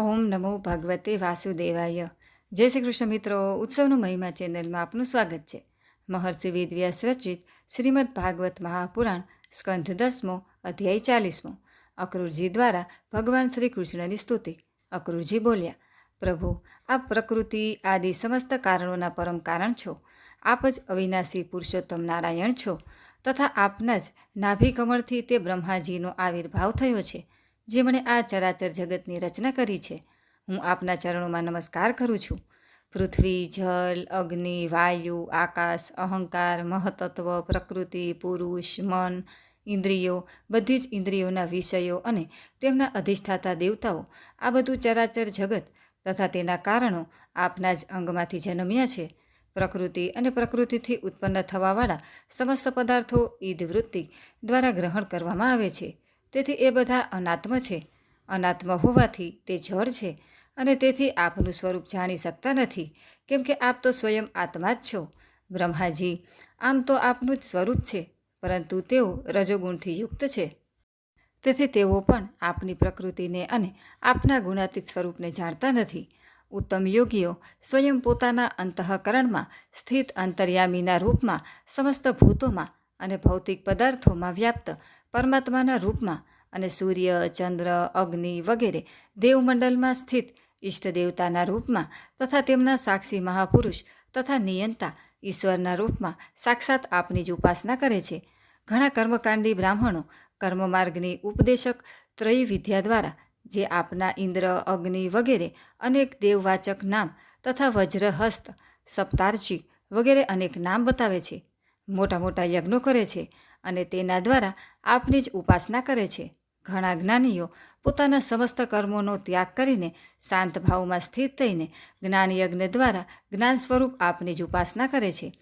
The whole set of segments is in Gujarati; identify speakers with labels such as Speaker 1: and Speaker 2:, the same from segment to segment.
Speaker 1: ઓમ નમો ભગવતે વાસુદેવાય. જય શ્રી કૃષ્ણ મિત્રો, ઉત્સવનો મહિમા ચેનલમાં આપનું સ્વાગત છે. મહર્ષિ વેદવ્યાસ રચિત શ્રીમદ ભાગવત મહાપુરાણ સ્કંધ દસમો અધ્યાય ચાલીસમો. અક્રૂરજી દ્વારા ભગવાન શ્રી કૃષ્ણની સ્તુતિ. અક્રૂરજી બોલ્યા, પ્રભુ, આપ પ્રકૃતિ, આદિ સમસ્ત કારણોના પરમ કારણ છો. આપ જ અવિનાશી પુરુષોત્તમ નારાયણ છો. તથા આપના જ નાભિકમળથી તે બ્રહ્માજીનો આવિર્ભાવ થયો છે. જેમણે આ ચરાચર જગતની રચના કરી છે. હું આપના ચરણોમાં નમસ્કાર કરું છું. પૃથ્વી, જલ, અગ્નિ, વાયુ, આકાશ, અહંકાર, મહતત્વ, પ્રકૃતિ, પુરુષ, મન, ઇન્દ્રિયો, બધી જ ઇન્દ્રિયોના વિષયો અને તેમના અધિષ્ઠાતા દેવતાઓ, આ બધું ચરાચર જગત તથા તેના કારણો આપના જ અંગમાંથી જન્મ્યા છે. પ્રકૃતિ અને પ્રકૃતિથી ઉત્પન્ન થવાવાળા સમસ્ત પદાર્થો ઈદ વૃત્તિ દ્વારા ગ્રહણ કરવામાં આવે છે. તેથી એ બધા અનાત્મ છે. અનાત્મ હોવાથી તે જળ છે અને તેથી આપનું સ્વરૂપ જાણી શકતા નથી. કેમ કે આપ તો સ્વયં આત્મા જ છો. બ્રહ્માજી, આમ તો આપનું જ સ્વરૂપ છે, પરંતુ તેઓ રજોગુણથી યુક્ત છે. તેથી તેઓ પણ આપની પ્રકૃતિને અને આપના ગુણાતીત સ્વરૂપને જાણતા નથી. ઉત્તમ યોગીઓ સ્વયં પોતાના અંતઃકરણમાં, સ્થિત અંતર્યામીના રૂપમાં, સમસ્ત ભૂતોમાં અને ભૌતિક પદાર્થોમાં વ્યાપ્ત પરમાત્માના રૂપમાં અને સૂર્ય, ચંદ્ર, અગ્નિ વગેરે દેવમંડળમાં સ્થિત ઈષ્ટદેવતાના રૂપમાં તથા તેમના સાક્ષી મહાપુરુષ તથા નિયંતા ઈશ્વરના રૂપમાં સાક્ષાત આપની જ ઉપાસના કરે છે. ઘણા કર્મકાંડી બ્રાહ્મણો કર્મમાર્ગની ઉપદેશક ત્રય વિદ્યા દ્વારા, જે આપના ઇન્દ્ર, અગ્નિ વગેરે અનેક દેવવાચક નામ તથા વજ્રહસ્ત, સપ્તાર્ચી વગેરે અનેક નામ બતાવે છે. મોટા મોટા યજ્ઞો કરે છે. અને તેના દ્વારા આપની જ ઉપાસના કરે છે. ઘણા જ્ઞાનીઓ પોતાના સમસ્ત કર્મોનો ત્યાગ કરીને શાંત ભાવમાં સ્થિત થઈને જ્ઞાનયજ્ઞ દ્વારા જ્ઞાન સ્વરૂપ આપની જ ઉપાસના કરે છે.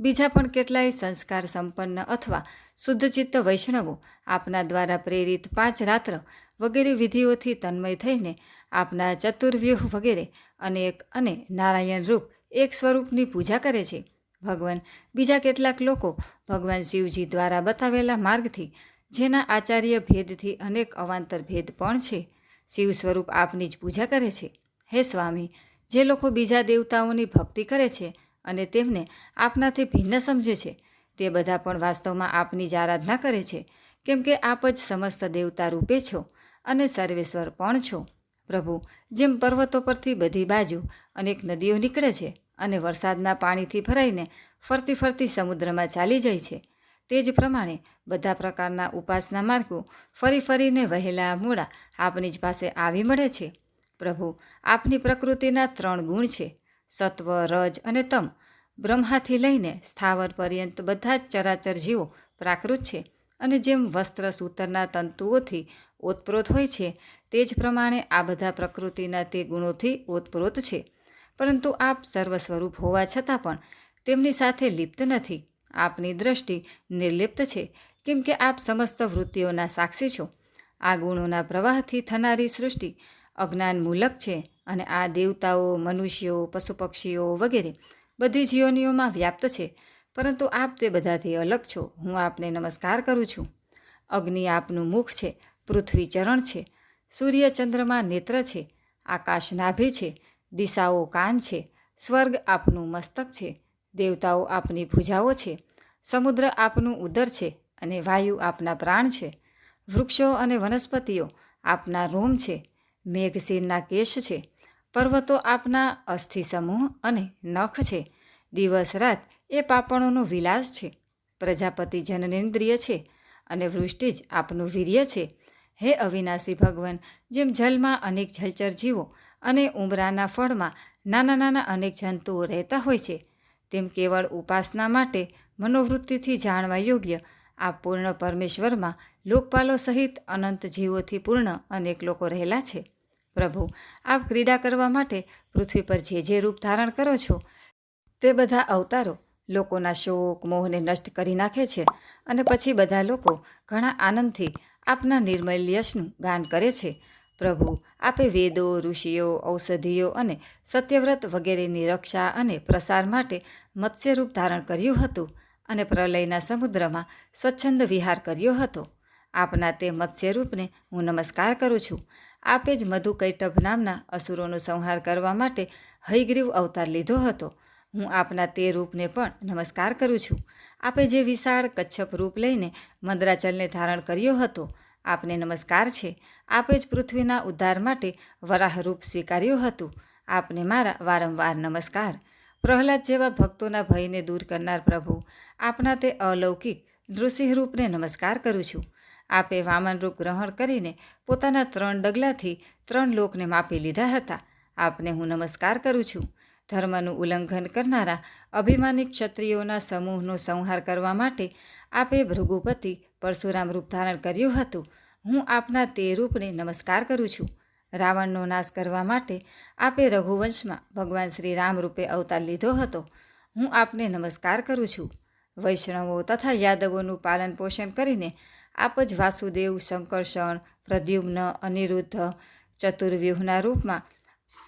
Speaker 1: બીજા પણ કેટલાય સંસ્કાર સંપન્ન અથવા શુદ્ધચિત્ત વૈષ્ણવો આપના દ્વારા પ્રેરિત પાંચ રાત્ર વગેરે વિધિઓથી તન્મય થઈને આપના ચતુર્વ્યૂહ વગેરે અનેક અને નારાયણ રૂપ એક સ્વરૂપની પૂજા કરે છે. ભગવાન. બીજા કેટલાક લોકો ભગવાન શિવજી દ્વારા બતાવેલા માર્ગથી, જેના આચાર્ય ભેદથી અનેક અવાંતર ભેદ પણ છે. શિવ સ્વરૂપ આપની જ પૂજા કરે છે. હે સ્વામી, જે લોકો બીજા દેવતાઓની ભક્તિ કરે છે અને તેમને આપનાથી ભિન્ન સમજે છે, તે બધા પણ વાસ્તવમાં આપની જ આરાધના કરે છે, કેમ કે આપ જ સમસ્ત દેવતા રૂપે છો અને સર્વેશ્વર પણ છો. પ્રભુ, જેમ પર્વતો પરથી બધી બાજુ અનેક નદીઓ નીકળે છે અને વરસાદના પાણીથી ભરાઈને ફરતી ફરતી સમુદ્રમાં ચાલી જાય છે. તે જ પ્રમાણે બધા પ્રકારના ઉપાસના માર્ગો ફરી ફરીને વહેલા મૂળા આપની જ પાસે આવી મળે છે. પ્રભુ, આપની પ્રકૃતિના ત્રણ ગુણ છે. સત્વ, રજ અને તમ બ્રહ્માથી લઈને સ્થાવર પર્યંત બધા જ ચરાચર જીવો પ્રાકૃત છે અને જેમ વસ્ત્ર, સૂતરના તંતુઓથી ઓતપ્રોત હોય છે, તે જ પ્રમાણે આ બધા પ્રકૃતિના તે ગુણોથી ઓતપ્રોત છે. પરંતુ આપ સર્વ સ્વરૂપ હોવા છતાં પણ તેમની સાથે લિપ્ત નથી. આપની દ્રષ્ટિ નિર્લિપ્ત છે. કેમ કે આપ સમસ્ત વૃત્તિઓના સાક્ષી છો. આ ગુણોના પ્રવાહથી થનારી સૃષ્ટિ અજ્ઞાન મૂલક છે અને આ દેવતાઓ, મનુષ્યો પશુ પક્ષીઓ વગેરે બધી જીવનીઓમાં વ્યાપ્ત છે. પરંતુ આપ તે બધાથી અલગ છો. હું આપને નમસ્કાર કરું છું. અગ્નિ આપનું મુખ છે. પૃથ્વી ચરણ છે. સૂર્ય ચંદ્રમાં નેત્ર છે. આકાશ નાભે છે. દિશાઓ કાન છે, સ્વર્ગ આપનું મસ્તક છે, દેવતાઓ આપની ભુજાઓ છે, સમુદ્ર આપનું ઉદર છે અને વાયુ આપના પ્રાણ છે. વૃક્ષો અને વનસ્પતિઓ આપના રોમ છે, મેઘશીરના કેશ છે, પર્વતો આપના અસ્થિ સમૂહ અને નખ છે. દિવસ રાત એ પાપણોનો વિલાસ છે, પ્રજાપતિ જનનેન્દ્રિય છે અને વૃષ્ટિ જ આપનું વીર્ય છે. હે અવિનાશી ભગવાન, જેમ જલમાં અનેક જલચર જીવો અને ઉમરાના ફળમાં નાના નાના અનેક જંતુઓ રહેતા હોય છે. તેમ કેવળ ઉપાસના માટે મનોવૃત્તિથી જાણવા યોગ્ય આ પૂર્ણ પરમેશ્વરમાં લોકપાલો સહિત અનંત જીવોથી પૂર્ણ અનેક લોકો રહેલા છે. પ્રભુ, આપ ક્રીડા કરવા માટે પૃથ્વી પર જે જે રૂપ ધારણ કરો છો, તે બધા અવતારો લોકોના શોક, મોહને નષ્ટ કરી નાખે છે અને પછી બધા લોકો ઘણા આનંદથી આપના નિર્મલ યશનું ગાન કરે છે. પ્રભુ, આપે વેદો, ઋષિઓ, ઔષધિઓ અને સત્યવ્રત વગેરેની રક્ષા અને પ્રસાર માટે મત્સ્યરૂપ ધારણ કર્યું હતું અને પ્રલયના સમુદ્રમાં સ્વચ્છંદ વિહાર કર્યો હતો. આપના તે મત્સ્યરૂપને હું નમસ્કાર કરું છું. આપે જ મધુકૈટભ નામના અસુરોનો સંહાર કરવા માટે હયગ્રીવ અવતાર લીધો હતો. હું આપના તે રૂપને પણ નમસ્કાર કરું છું. આપે જે વિશાળ કચ્છપ રૂપ લઈને મંદરાચલને ધારણ કર્યો હતો આપને નમસ્કાર છે. આપે જ પૃથ્વીના ઉદ્ધાર માટે વરાહરૂપ સ્વીકાર્યું હતું. આપને મારા વારંવાર નમસ્કાર. પ્રહલાદ જેવા ભક્તોના ભયને દૂર કરનાર પ્રભુ, આપના તે અલૌકિક નૃસિંહ રૂપને નમસ્કાર કરું છું. આપે વામનરૂપ ગ્રહણ કરીને પોતાના ત્રણ ડગલાથી ત્રણ લોકને માપી લીધા હતા. આપને હું નમસ્કાર કરું છું. ધર્મનું ઉલ્લંઘન કરનારા અભિમાની ક્ષત્રિયોના સમૂહનો સંહાર કરવા માટે આપે ભૃગુપતિ પરશુરામ રૂપ ધારણ કર્યું હતું. હું આપના તે રૂપને નમસ્કાર કરું છું. રાવણનો નાશ કરવા માટે આપે રઘુવંશમાં ભગવાન શ્રી રામ રૂપે અવતાર લીધો હતો. હું આપને નમસ્કાર કરું છું. વૈષ્ણવો તથા યાદવોનું પાલન પોષણ કરીને આપ જ વાસુદેવ શંકરષણ પ્રદ્યુમ્ન, અનિરુદ્ધ, ચતુર્વ્યૂહના રૂપમાં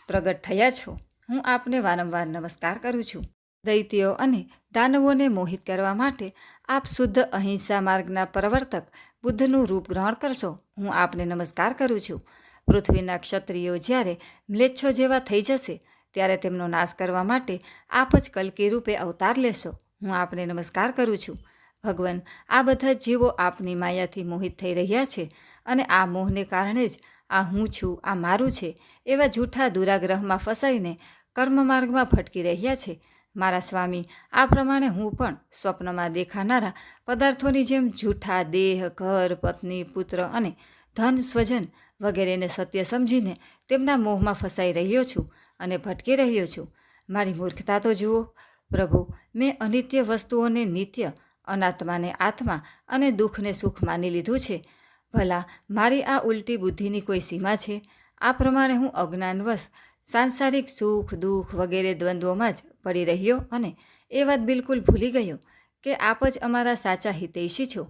Speaker 1: પ્રગટ થયા છો. હું આપને વારંવાર નમસ્કાર કરું છું. દૈત્યો અને દાનવોને મોહિત કરવા માટે આપ શુદ્ધ અહિંસા માર્ગના પ્રવર્તક બુદ્ધનું રૂપ ગ્રહણ કરશો. હું આપને નમસ્કાર કરું છું. પૃથ્વીના ક્ષત્રિયો જ્યારે મ્લેચ્છો જેવા થઈ જશે, ત્યારે તેમનો નાશ કરવા માટે આપ જ કલકી રૂપે અવતાર લેશો. હું આપને નમસ્કાર કરું છું. ભગવાન, આ બધા જીવો આપની માયાથી મોહિત થઈ રહ્યા છે અને આ મોહને કારણે જ આ હું છું, આ મારું છે, એવા જૂઠા દુરાગ્રહમાં ફસાઈને કર્મ માર્ગમાં ભટકી રહ્યા છે. મારા સ્વામી, આ પ્રમાણે હું પણ સ્વપ્નમાં દેખાનારા પદાર્થોની જેમ જૂઠા દેહ, ઘર, પત્ની, પુત્ર અને ધન, સ્વજન વગેરેને સત્ય સમજીને તેમના મોહમાં ફસાઈ રહ્યો છું અને ભટકી રહ્યો છું. મારી મૂર્ખતા તો જુઓ, પ્રભુ, મેં અનિત્ય વસ્તુઓને નિત્ય અનાત્માને આત્મા અને દુઃખને સુખ માની લીધું છે. ભલા, મારી આ ઉલટી બુદ્ધિની કોઈ સીમા છે? આ પ્રમાણે હું અજ્ઞાનવશ, સાંસારિક સુખ, દુઃખ વગેરે દ્વંદ્વોમાં જ પડી રહ્યો અને એ વાત બિલકુલ ભૂલી ગયો કે આપ જ અમારા સાચા હિતૈષી છો.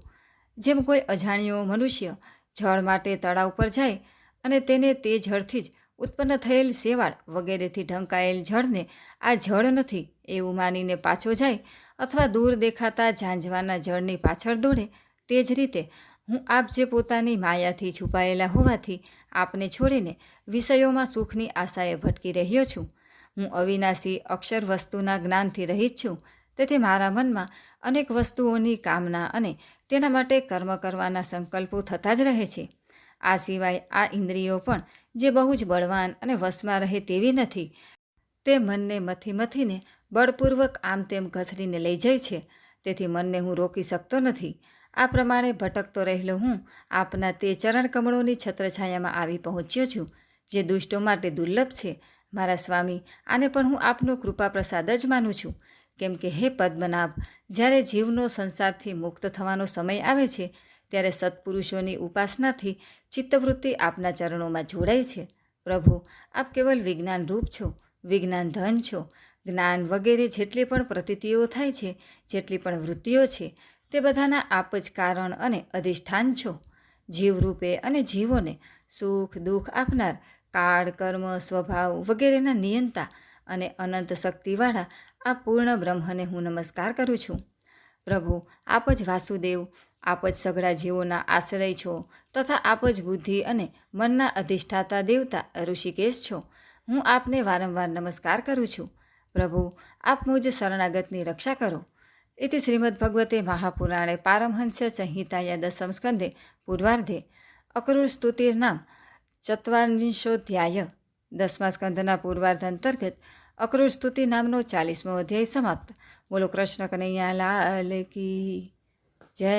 Speaker 1: જેમ કોઈ અજાણ્યો મનુષ્ય જળ માટે તળાવ પર જાય અને તેને તે જળથી જ ઉત્પન્ન થયેલ શેવાળ વગેરેથી ઢંકાયેલ જળને આ જળ નથી એવું માનીને પાછો જાય અથવા દૂર દેખાતા ઝાંઝવાના જળની પાછળ દોડે, તે જ રીતે હું આપ જે પોતાની માયાથી છુપાયેલા હોવાથી આપને છોડીને વિષયોમાં સુખની આશાએ ભટકી રહ્યો છું. હું અવિનાશી અક્ષર વસ્તુના જ્ઞાનથી રહિત છું. તેથી મારા મનમાં અનેક વસ્તુઓની કામના અને તેના માટે કર્મ કરવાના સંકલ્પો થતા જ રહે છે. આ સિવાય આ ઇન્દ્રિયો પણ જે બહુ જ બળવાન અને વશમાં રહે તેવી નથી. તે મનને મથી મથીને બળપૂર્વક આમ તેમ ઘસડીને લઈ જાય છે. તેથી મનને હું રોકી શકતો નથી. આ પ્રમાણે ભટકતો રહેલો હું આપના તે ચરણ કમળોની છત્રછાયામાં આવી પહોંચ્યો છું, જે દુષ્ટો માટે દુર્લભ છે. મારા સ્વામી, આને પણ હું આપનો કૃપા પ્રસાદ જ માનું છું. કેમ કે હે પદ્મનાભ, જ્યારે જીવનો સંસારથી મુક્ત થવાનો સમય આવે છે, ત્યારે સત્પુરુષોની ઉપાસનાથી ચિત્તવૃત્તિ આપના ચરણોમાં જોડાય છે. પ્રભુ, આપ કેવલ વિજ્ઞાન રૂપ છો, વિજ્ઞાન ધન છો. જ્ઞાન વગેરે જેટલી પણ પ્રતીતિઓ થાય છે, જેટલી પણ વૃત્તિઓ છે તે બધાના આપ જ કારણ અને અધિષ્ઠાન છો. જીવરૂપે અને જીવોને સુખ દુઃખ આપનાર, કાળ, કર્મ, સ્વભાવ વગેરેના નિયંતા અને અનંત શક્તિવાળા આ પૂર્ણ બ્રહ્મને હું નમસ્કાર કરું છું. પ્રભુ આપ જ વાસુદેવ આપ જ સઘળા જીવોના આશ્રય છો તથા આપ જ બુદ્ધિ અને મનના અધિષ્ઠાતા દેવતા ઋષિકેશ છો. હું આપને વારંવાર નમસ્કાર કરું છું. પ્રભુ, આપ મુજ શરણાગતની રક્ષા કરો. इति श्रीमद्भगवते महापुराणे पारमहंस्य संहिताया दशम स्कन्धे पूर्वार्धे अक्रूरस्तुतिर्नाम ચત્વારિંશોધ્યાય દસમા સ્કંધના પૂર્વાર્ધ અંતર્ગત અક્રૂર સ્તુતિ નામનો ચાલીસમો અધ્યાય સમાપ્ત બોલો કૃષ્ણ કનૈયા લાલ કી જય